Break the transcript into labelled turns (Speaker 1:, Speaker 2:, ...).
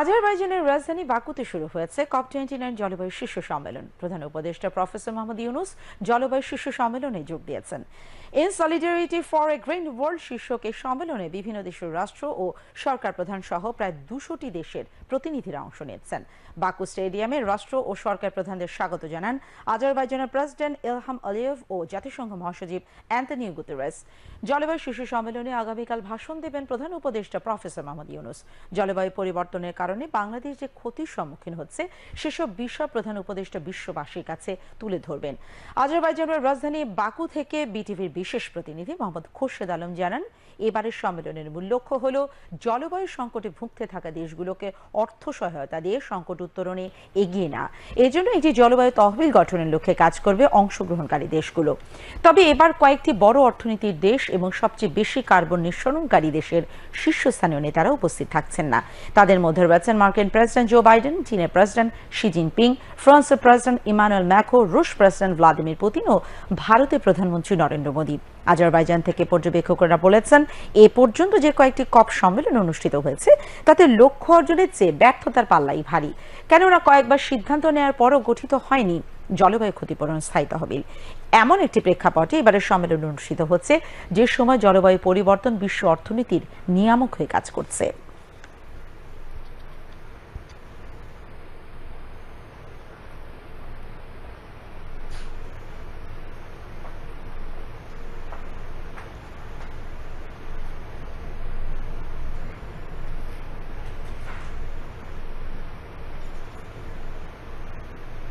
Speaker 1: আজারবাইজানের রাজধানী বাকুতে শুরু হয়েছে কপ টোয়েন্টি নাইন জলবায়ু শীর্ষ সম্মেলন। প্রধান উপদেষ্টা প্রফেসর মোহাম্মদ ইউনুস জলবায়ু শীর্ষ সম্মেলনে যোগ দিয়েছেন। In solidarity for a green world শীর্ষক এই সম্মেলনে বিভিন্ন দেশের রাষ্ট্র ও সরকার প্রধান সহ প্রায় দুশোটি দেশের প্রতিনিধিরা অংশ নিচ্ছেন বাকু স্টেডিয়ামে রাষ্ট্র ও সরকার প্রধানদের স্বাগত জানান আজারবাইজানের প্রেসিডেন্ট ইলহাম আলিয়েভ ও জাতিসংঘ মহাসচিব অ্যান্টনিও গুতেরেস। জলবায়ু শীর্ষ সম্মেলনে আগামীকাল ভাষণ দেবেন প্রধান উপদেষ্টা প্রফেসর মোহাম্মদ ইউনুস। জলবায়ু পরিবর্তনের কারণে বাংলাদেশ যে ক্ষতির সম্মুখীন হচ্ছে, সেসব বিষয় প্রধান উপদেষ্টা বিশ্ববাসীর কাছে তুলে ধরবেন। আজারবাইজানের রাজধানী বাকু থেকে বিটিভির বিশেষ প্রতিনিধি মোহাম্মদ খোরশেদ আলম জানান, এবারের সম্মেলনের মূল লক্ষ্য হল জলবায়ু সংকটে ভুগতে থাকা দেশগুলোকে অর্থ সহায়তা দিয়ে সংকট উত্তরণে এগিয়ে না এজন্য একটি জলবায়ু তহবিল গঠনের লক্ষ্যে কাজ করবে অংশগ্রহণকারী দেশগুলো। তবে এবার কয়েকটি বড় অর্থনীতির দেশ এবং সবচেয়ে বেশি কার্বন নিঃসরণকারী দেশের শীর্ষস্থানীয় নেতারা উপস্থিত থাকছেন না। তাদের মধ্যে রয়েছেন মার্কিন প্রেসিডেন্ট জো বাইডেন, চীনের প্রেসিডেন্ট শি জিনপিং, ফ্রান্সের প্রেসিডেন্ট ইমানুয়েল ম্যাকো রুশ প্রেসিডেন্ট ভ্লাদিমির পুতিন ও ভারতের প্রধানমন্ত্রী নরেন্দ্র মোদী। আজারবাইজান থেকে পর্যবেক্ষকরা বলেছেন, এ পর্যন্ত যে কয়েকটি কপ সম্মেলন অনুষ্ঠিত হয়েছে, তাতে লক্ষ্য অর্জনের চেয়ে ব্যর্থতার পাল্লাই ভারী। কেননা কয়েকবার সিদ্ধান্ত নেওয়ার পরও গঠিত হয়নি জলবায়ু ক্ষতিপূরণ স্থায়ী তহবিল। এমন একটি প্রেক্ষাপটে এবারের সম্মেলন অনুষ্ঠিত হচ্ছে, যে সময় জলবায়ু পরিবর্তন বিশ্ব অর্থনীতির নিয়ামক হয়ে কাজ করছে।